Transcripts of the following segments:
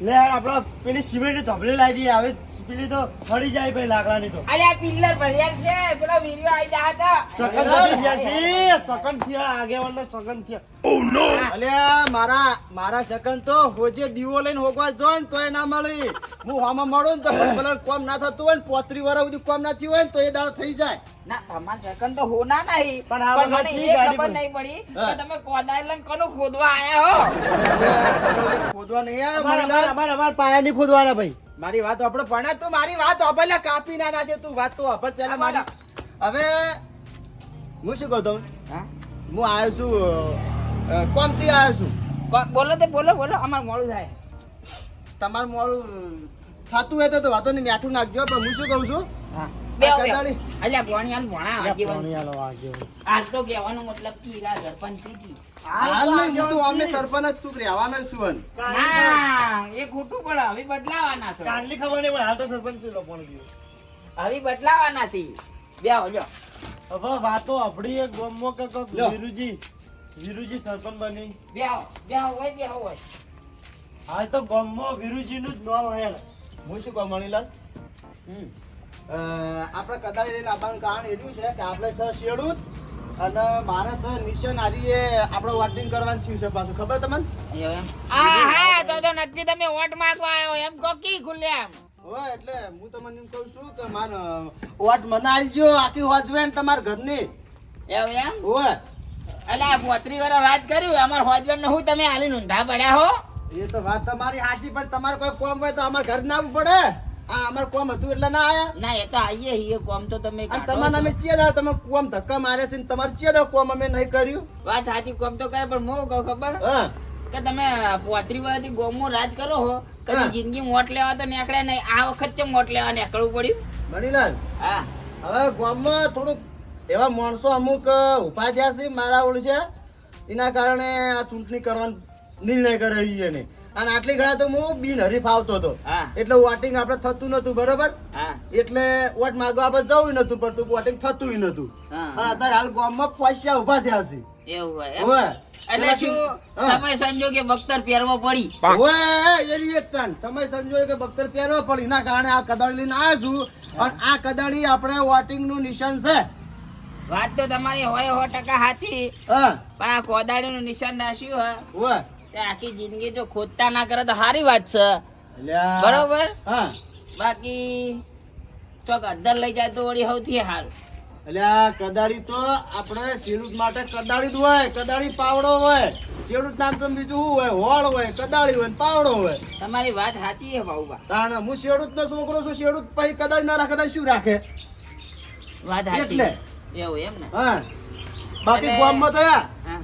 લે આપડે પેલી સિમેન્ટ ધબલી લાવી દઈએ હવે પેલી તો ફળી જાય ભાઈ લાકડાની તો. અરે આ પિલ્લર ભર્યા છે. પેલો વીડિયો આવી જા હતા સકન થયા છે સકન થયા આગેવાન સકન થયા. અલ્યા મારા મારા સકન તો હોજે દીવો લઈને હોગવા જો ને તોય ના મળી. હું હામાં મળું ને તો ભલે કોમ ના થતું હોય ને પોત્રી વાળા સુધી કોમ ના થયું હોય ને તો એ દાળ થઈ જાય. ના તમાર સેકન્ડ તો હોના નહીં. પણ આ મને એ ગાડી ખબર? નહીં પડી કે તમે કોદાળ કોનું ખોદવા આયા હો? ખોદવા નહીં અમાર. અમારે અમારે પાયાની ખોદવાના ભાઈ. મારી વાત આપણે પણ તું મારી વાત અભલે કાપી ના છે તું વાત તો અભલ પેલા મારી. હવે હું શું કહું હા? હું આવ્યો છું કોમથી આવ્યો છું? બોલો તે બોલો બોલો અમાર મોડું થાય. તમારું મોડું થતું હોય તો વાતો નહીં મીઠું નાખજો પણ હું શું કહું છું? હા. બે આ બે. કદાળી. અલ્યા ભણી હાલ ભણા આગેવાન પાણી આલો આગેવાન. હાલ તો કહેવાનો મતલબ કે ઈલા સરપંચ થઈ હાલ નહીં હું તો અમે સરપંચ જ છું રહેવાનો છું ના એ ખોટું પણ હવે બદલાવાના છે. કાલની ખબર નહીં પણ હાલ તો સરપંચ છે લોકોને હવે બદલાવાના છે. બે લ્યો. હવે વાતો આપડી એક ગમો કે વિરુજી વિરુજી સરપંચ બની. બે બે હોય બે હોય. હાલ તો ગમ્મો વિરુજી નું જ નામ હેડ હું શું કહું મણીલાલ? હમ. અ, આપણે કદાચ લઈને આવવાનું કારણ એવું છે કે આપણે સર શેડું અને મારે સર નિશન આરીએ આપણો વોટિંગ કરવાનું થયું છે પાછું. ખબર તમને? હા હા તો તો નક્કી તમે વોટ માંગવા આવ્યો એમ કો કી ખુલ્લે એમ હોય એટલે હું તમને એમ કહું છું કે મારે વોટ મને આલજો આખી હોજવેન તમારા ઘરની. એવું એમ? હોય એટલે આ પોત્રી વાળા વાત કર્યું અમાર હોજબેન ને હું તમે હાલી ઊંધા પડ્યા હો? એ તો વાત તમારી સાચી પણ તમારે કોઈ કોમ હોય તો અમારે ઘર ના આવવું પડે. આ અમારે કોમ હતું એટલે ના આયા? ના એ તો આઈએ હીએ કોમ તો તમે તમારે અમે. ચિયા દાડા તમે કોમ ધક્કા માર્યા છે ને તમારે ચિયા દાડા કોમ અમે નહીં કર્યું. વાત સાચી કોમ તો કરે પણ મો કહું ખબર? હા. કે તમે પોત્રી વાળાથી ગોમો રાજ કરો હો. કદી જિંદગી મોટ લેવા તો નીકળ્યા નહીં. આ વખત છે મોટ લેવા નીકળવું પડ્યું? મણીલાલ હા. હવે ગોમમાં થોડુંક એવા માણસો અમુક ઊભા થયા છે મારા ઓળ છે એના કારણે આ ચૂંટણી કરવાનો નિર્ણય કરાવી એને. અને આટલી ઘણા તો હું બિન હરીફ આવતો હતો. એટલે વોટિંગ આપણે થતું નતું બરોબર? એટલે વોટ માંગવા આપણે જવું નતું પડતું વોટિંગ થતું નતું પણ અત્યારે હાલ ગામમાં પૈસા ઊભા થયા છે. એવું હોય એટલે શું? સમય સંજોગે બખ્તર પહેરવો પડી. ઓવે, એ એક તાન. સમય સંજોગે કે બખ્તર પહેરવો પડી. એના કારણે આ કદાળી લઈને આવ્યો છું. અને આ કદાળી આપણે વોટિંગનું નિશાન છે. વાત તો તમારી હોય સો ટકા સાચી. હા. પણ આ કોદાળી નું નિશાન રાખ્યું હે. તે આખી જિંદગી જો ખોદતા ના કરે તો સારી વાત છે. બરોબર? બાકી ચોક અદ્ધર લઈ જાય તો વળી સૌથી સારું અલ્યા કદાળી તો આપણે શેડૂત માટે કદાળી જ હોય કદાળી પાવડો હોય. શેડૂત નામ તો બીજું શું હોય? હોળ હોય કદાળી હોય ને પાવડો હોય. તમારી વાત સાચી છે બાબુબા કારણ હું શેડૂત નો છોકરો છું શેડૂત પછી કદાળી ના રાખે તો શું રાખે? વાત સાચી. એટલે. એવું એમ ને? હા. બાકી ગામમાં તો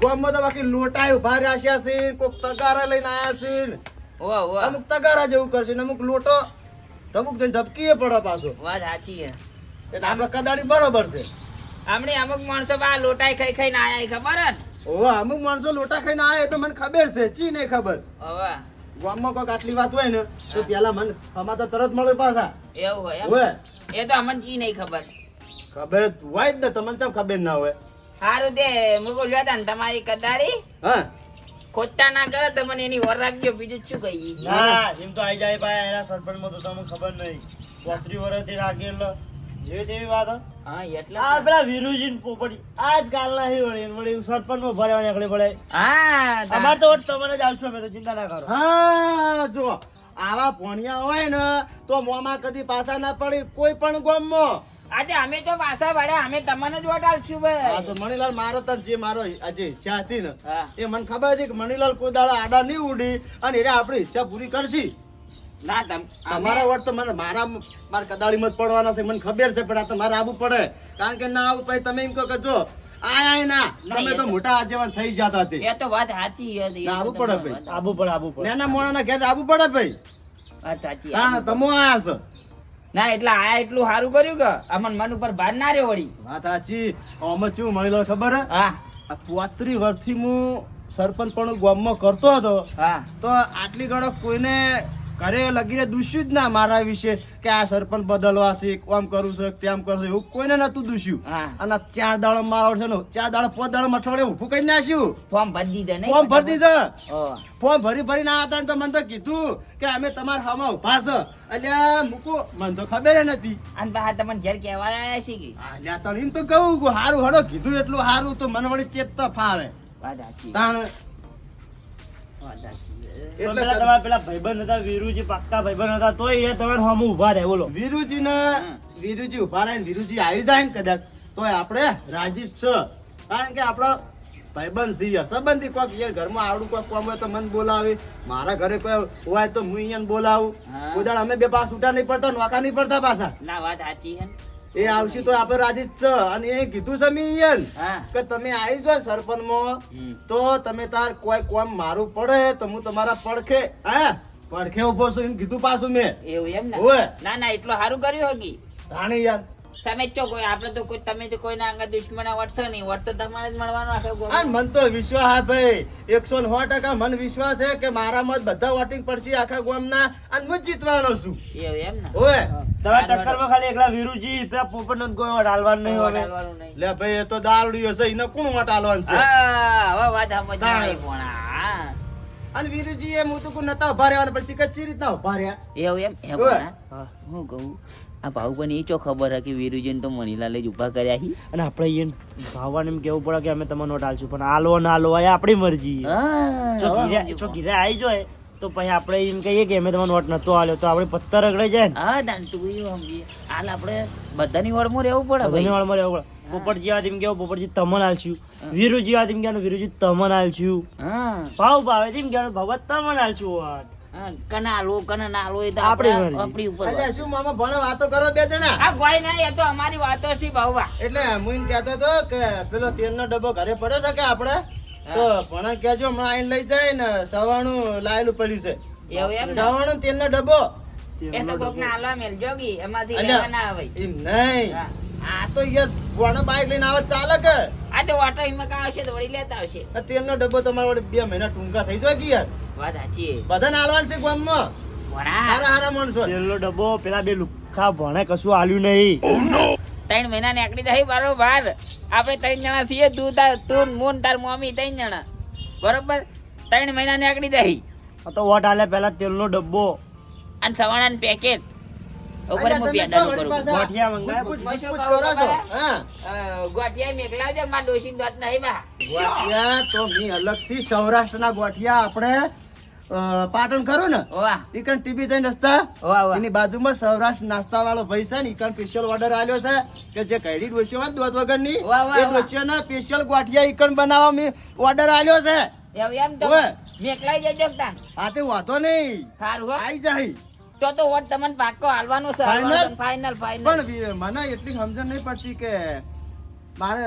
તો બાકી લોટાય ઊભા રહ્યા છે કોક તગારા લઈને આયા છે ઓવા ઓવા અમુક તગારા જેવું કરશે ને અમુક લોટો અમુક જણ ઢબકીએ પડે પાછો. વાત સાચી છે. એટલે આપણે કદાળી બરોબર છે. આમણે અમુક માણસો બા લોટાઈ ખાઈ ખાઈને આયા ખબર જ? ઓવા અમુક માણસો લોટા ખાઈને આયા તો મને ખબર છે ચી નહીં ખબર? ઓવા ગામમાં કોઈક આટલી વાત હોય ને તો પેલા મને તો તરત મળે પાછા. એવું હોય એ તો અમને ચી નહીં ખબર. ખબર હોય જ ને તમને તો ખબર ના હોય. સારું તે મુકો જોતા ને તમારી કદાળી હા. ખોટા ના કરે તો મને એની ઓર રાખજો બીજું શું કહીએ? ના એમ તો આઈ જાય ભાઈ એના સરપંચમાં તો તમને ખબર નહીં. પોત્રી વર્ષથી રાખેલો જેવી તેવી વાત હા. એટલે આ પેલા વિરુજી પોપડી પોપટી આજ કાલ ના હી વળી વળી સરપંચમાં ભરવા નીકળી પડે હા તા- અમાર તો તમને જ આવશો અમે તો ચિંતા ના કરો. હા જો આવા ભણિયા હોય ને તો મોમાં કદી પાસા ના પડી કોઈ પણ ગામમાં. આજે અમે તો પાછા વાળા અમે તમને જ વોટ આલશું હા તો મણીલાલ મારો તો જે મારો આજે ઈચ્છા હતી ને એ મને ખબર હતી કે મણીલાલ કોઈ દાડા આડા નહીં ઉડી અને એને આપણી ઈચ્છા પૂરી કરશી. ના તમ તમારા વોટ તો મને મારા મારા કદાળીમાં જ પડવાના છે મને ખબર છે પણ આ તો મારે આવવું પડે. કારણ કે ના આવું પછી તમે એમ કહો કે જો આયા ના ના, તમે તો મોટા આજેવાન થઈ જતા હતી એ તો વાત સાચી હતી ના, પડે ભાઈ. આવું પડે આવું પડે. નાના મોણાના ઘેર આવું પડે ભાઈ. વાત સાચી હા તમો આયા છો. ના એટલે આયા એટલું સારું કર્યું કે અમન મન ઉપર ભાર ના રહ્યો વળી. વાત સાચી. ચું મળી લો ખબર હા? આ પોત્રી વર્ષથી હું સરપંચ પણ ગામમાં કરતો હતો. હા. તો આટલી ઘણો કોઈને ઘરે લગીને દૂષ્યું જ ના મારા વિશે કે આ સરપંચ બદલવા છે આમ કરું છે તેમ કરું છે એવું કોઈને નતું દૂષ્યું. અને ચાર દાડો મારો છે ને ચાર દાડો પાંચ દાડો અઠવાડિયે ઊભું કરી નાખ્યું. ફોર્મ ભરી દીધા ફોર્મ ભરી દીધા. ફોર્મ ભરી ભરી ના હતા તો મને તો કીધું કે અમે તમારા હામાં ઊભા છે. અલ્યા મૂકો મને તો ખબર નથી. અને બહાર તમને ઘેર કહેવા આવ્યા છે કે? અલ્યા તને એમ તો કહું કે હારું હડો કીધું એટલું હારું તો મને વળી ચેતતા ફાવે. વાત સાચી. તાણ. વાત સાચી. તો એટલે તમારા પેલા ભાઈબંધ હતા વીરુજી પાક્કા ભાઈબંધ હતા તોય એ તમારે સામે ઊભા રહે બોલો. વીરુજી ને વીરુજી ઊભા રહે વીરુજી આવી જાય ને કદાચ તો આપણે રાજી છે. કારણ કે આપણો ભાઈબંધ છીએ સંબંધી કોક યાર ઘરમાં આવડું કોઈક કોમ હોય તો મને બોલાવે. મારા ઘરે કોઈ હોય તો હું અહીંયા બોલાવું. કોઈ અમે બે પાસ ઉઠા નહીં પડતા નોકા નહીં પડતા પાછા. ના વાત સાચી છે? એ આવશે તો આપણે રાજી જ છે. અને એ કીધું છે મેં ઈયન કે તમે આવી જો સરપંચ સરપંચમાં તો તમે તાર કોઈ કોમ મારું પડે તો હું તમારા પડખે હા? પડખે ઊભો છું એમ કીધું પાછું મેં. એવું એમ ને. ના ના એટલું સારું કર્યું હોગી. જાણી યાર. તમે જ કોઈ આપણે તો કોઈ તમે તો કોઈના અંગત દુશ્મના વટશો નહીં. વટ તો તમારે જ મળવાનો આખો ગોળ. અને મન તો વિશ્વાસ હા ભાઈ. એકસો ને સો ટકા મન વિશ્વાસ છે કે મારામાં જ બધા વોટિંગ પડશે આખા ગામના અને હું જ જીતવાનો છું. એવું એમ ને? ઓએ તમારા ટક્કરમાં ખાલી એકલા વીરુજી પેલા પોપટ કોઈ વાર હાલવાનું નહીં. હવે લે ભાઈ એ તો દારૂડિયો છે એને કોણ વટાલવાનું છે? હા હવે વાત સમજાય. પોણા અને વીરુજી એ હું તો કોઈ નતા ઊભા રહેવાના પછી કચી રીતના ઊભા રહ્યા? એવું એમ? હા. હું કહું. આ ભાવ પણ એ ચો ખબર હે કે વીરુજીને તો મણીલાલે જ ઊભા કર્યા હી અને આપણે એને ભાવવાને એમ કેવું પડે કે અમે તમને નોટ આલશું પણ આલો ના આલો આ આપણી મરજી. જો ઘીરે જો ઘીરે આવી જાય તો પછી આપણે એમ કહીએ કે અમે તમને નોટ નતો આલ્યો તો આપણે પત્તર રગડાઈ જાય ને. હા દાન તું એ સમજી હાલ આપણે બધાની વળમાં રહેવું પડે બધાની વાળમાં રહેવું પડે. પોપટજી વાત એમ કેવો પોપટજી તમને આલશું. વીરુજી વાત એમ કહેવાનું વીરુજી તમને આલશું. હા. ભાવ ભાવે એમ કહેવાનું ભાવ તમને આલશું વાત. હા, કના લો કના ના લો એ તો આપણી આપણી ઉપર અલ્યા શું મામા ભણે વાતો કરો બે જણા? આ ગોય નહીં એ તો અમારી વાતો છે બાવા એટલે હું એમ કહેતો હતો કે પેલો તેલનો ડબ્બો ઘરે પડ્યો છે કે આપણે? તો ભણે કહેજો હમણાં આઈને લઈ જાય ને સવાણું લાયેલું પડ્યું છે. એવું એમ ને? સવાણું તેલનો ડબ્બો? એ તો કોક ના આલવા મેલજો કી એમાંથી લેવા ના આવે એમ નહીં. આ તો યાર કોણે બાઈક લઈને આવે ચાલે કે? આ તો વાટો હિમાં કાં આવશે તો વળી લેતા આવશે. આ તેલનો ડબ્બો તમારા વડે બે મહિના ટૂંકા થઈ જાય કે યાર? વાત સાચી. બધાને હાલવાનું છે ગામમાં? ભણા હારા હારા માણસો. તેલનો ડબ્બો પેલા બે લુખા ભણે કશું આલ્યું નહીં. ત્રણ મહિના નીકળી જાય બરોબર. આપણે ત્રણ જણા છીએ તું તાર તું મૂન તાર મમ્મી ત્રણ જણા. બરોબર? ત્રણ મહિના નીકળી જાય આ તો વોટ હાલે પેલા તેલનો ડબ્બો. અને સવાણાનું પેકેટ ઉપર હું પેડાનું કરું ગોઠિયા મંગાય પૂછ, પૂછ, પૂછ કરો છો? હા. ગોઠિયા મેકલાવજો માં ડોશી દોત નહીં બા. ગોઠિયા તો મી અલગથી સૌરાષ્ટ્રના ગોઠિયા આપણે પાટણ ખરું ને? ઈકન ટીબી નાસ્તા રસ્તા. એની બાજુમાં સૌરાષ્ટ્ર નાસ્તા વાળો ભાઈ છે ને ઈકન સ્પેશિયલ ઓર્ડર આલ્યો છે કે જે કઈડી ડોસીઓ હોય દોધ વગર વાહ, એ ડોસીઓ ડોસીઓના સ્પેશિયલ ગોઠિયા ઈકન બનાવવા મેં ઓર્ડર આલ્યો છે. એવું એમ તો. મેકલાઈ જજો તાન. હા તે વાંધો નહીં. સારું આઈ જાય. તો તો વોટ તમને પાક્કો હાલવાનો છે? ફાઇનલ ફાઇનલ પણ મને એટલી સમજણ નહીં પડતી કે મારે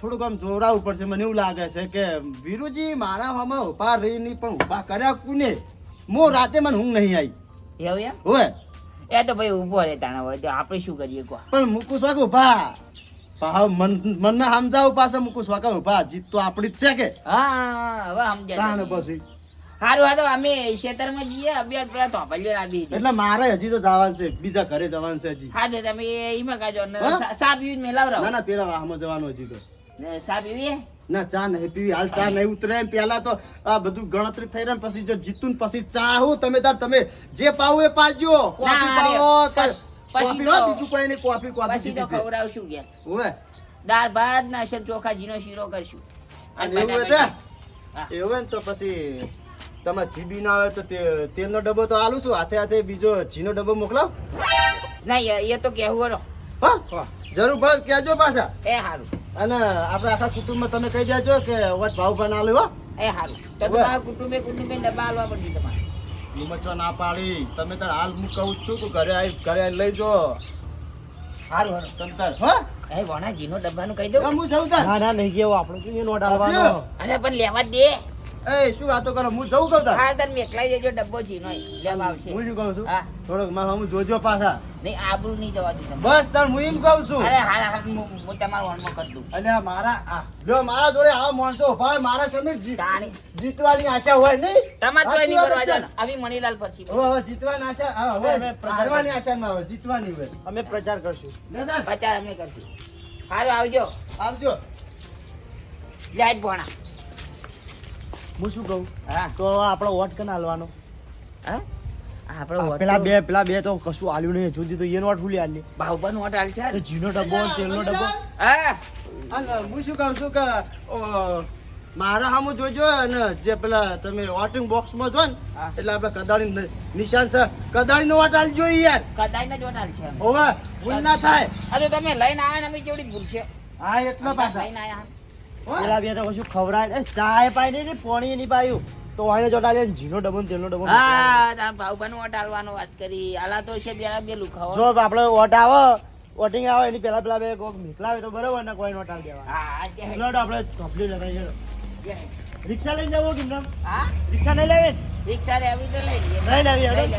થોડુંક આમ જોરાવું પડશે. મને એવું લાગે છે કે વીરુજી મારા હમણાં ઊભા રહી નહીં પણ ઊભા કર્યા કુને? મો રાતે મને ઊંઘ નહીં આવી. એવું એમ? હોય એ તો ભાઈ ઊભો રે તાણા હોય. તો આપણે શું કરીએ કહો? પણ મૂકું સ્વાગ ઊભા ભાવ મન મનને સમજાવું પાસે મૂકું સ્વાગ ઊભા જીત તો આપણી જ છે કે? હા હવે સમજાય તાણ પછી. સારું હારું અમે ખેતરમાં જઈએ અભ્યાસ પેલા ધોપાલીઓ લાવી એટલે મારે હજી તો જવાનું છે બીજા ઘરે જવાનું છે હજી. હા તો તમે એમાં કાજો ને હા? સા- સા પીવીને મેલાવરાવો. ના ના પેલા વાહમાં જવાનું હજી તો. ને સા ના ચા નહીં પીવી હાલ ચા નહીં ઉતરે પેલા તો આ બધું ગણતરી થઈ રહી પછી જો જીતું પછી ચા હું તમે તાર તમે જે પાવું એ પાજો કોફી પાવો કોફી બીજું કોઈ નહીં કોફી કોફી પછી તો ખવડાવશું દાળ ભાત ના ચોખા જીનો શીરો કરશું. એવું એવું તો પછી તમારે જીબી ના આવે તો તે તેલનો ડબ્બો તો આલું છું. હાથે હાથે બીજો જીનો ડબ્બો મોકલાવ. ના એ તો કહેવું હરો. હા? જરૂર ભાઈ કહેજો પાછા. એ સારું અને આપણે આખા કુટુંબમાં તમે કહી દેજો કે વટ ભાવ બનાવ હો. એ હારું. તો. તમારા કુટુંબે કુટુંબે ડબ્બા આલવા પડશે તમારે. ના પાડી. તમે તાર હાલ હું કહું જ છું કે ઘરે આવી ઘરે આવીને લઈ જો. હારું હારું. તમ તાર હા. એ વણા જીનો ડબ્બાનું કહી દઉં. હું જઉં તાર. ના ના નહીં ગયો આપણે શું એ નોટ આલવાનો? અરે પણ લેવા જ દે. એ શું વાતો કરો? હું જવું કહું તાર. હા તને મેકલાઈ જજો ડબ્બો ચીનો લેવા આવશે. હું શું કહું છું? હા. થોડોક મારા હું જોજો પાછા. નહીં આબરૂ નહીં જવા દઉં બસ તાર હું એમ કહું છું. અરે હાલ હાલ હું હું તમારા વનમાં કરી દઉં. અને મારા જો મારા જોડે આવા માણસો ઊભા મારા સામે જીતવાની આશા હોય નહીં? તમારે તો નહીં કરવા જ આવી મણીલાલ પછી હો હો જીતવાની આશા હા, હવે હારવાની આશા ના હોય જીતવાની હોય અમે પ્રચાર કરશું. પ્રચાર અમે કરશું. સારું આવજો. આવજો. જાય ભણા. હું શું કહું? હા. તો આપણો વોટ કને હાલવાનો? હા? આપણે વોટ પેલા બે પેલા બે તો કશું આલ્યું નહીં. જુદી તો એનો વોટ ફૂલી આલી બાહુબન વોટ હાલ છે તો જીનો ડબ્બો તેલનો ડબ્બો. હા? હું શું કહું છું કે ઓ, મારા સામે જોજો ને જે પેલા તમે વોટિંગ બોક્સમાં જો ને એટલે આપણે કદાળી નિશાન છે. કદાળી નો વોટ આલજો યાર. કદાળી ને હાલ છે અમે. ભૂલ ના થાય. અરે તમે લઈને આવ્યા ને અમે જેવડી ભૂલ છે? હા એટલો પાછા. લઈને આવ્યા હો? પેલા બે તો કશું ખવડાય ચાય પાઈ નહીં ને પાણી નહીં પાયું. તો આને જોટા લે જીનો ડબન તેલનો ડબ્બો હા તાર વોટ હાલવાનો વાત કરી. આલા તો છે બે બે લુખાવો જો આપણે વોટ આવે ઓટિંગ આવે એની પેલા પેલા બે કોક નીકળાવે તો બરોબર ને કોઈ નોટ આવી દેવા. હા લોડ આપણે ચોપડી લગાવી રિક્ષા લઈને જવો કેમ હા? રિક્ષા નહીં લેવે? રિક્ષા લેવી તો લઈ લઈએ. લઈ લેવી, હેડો.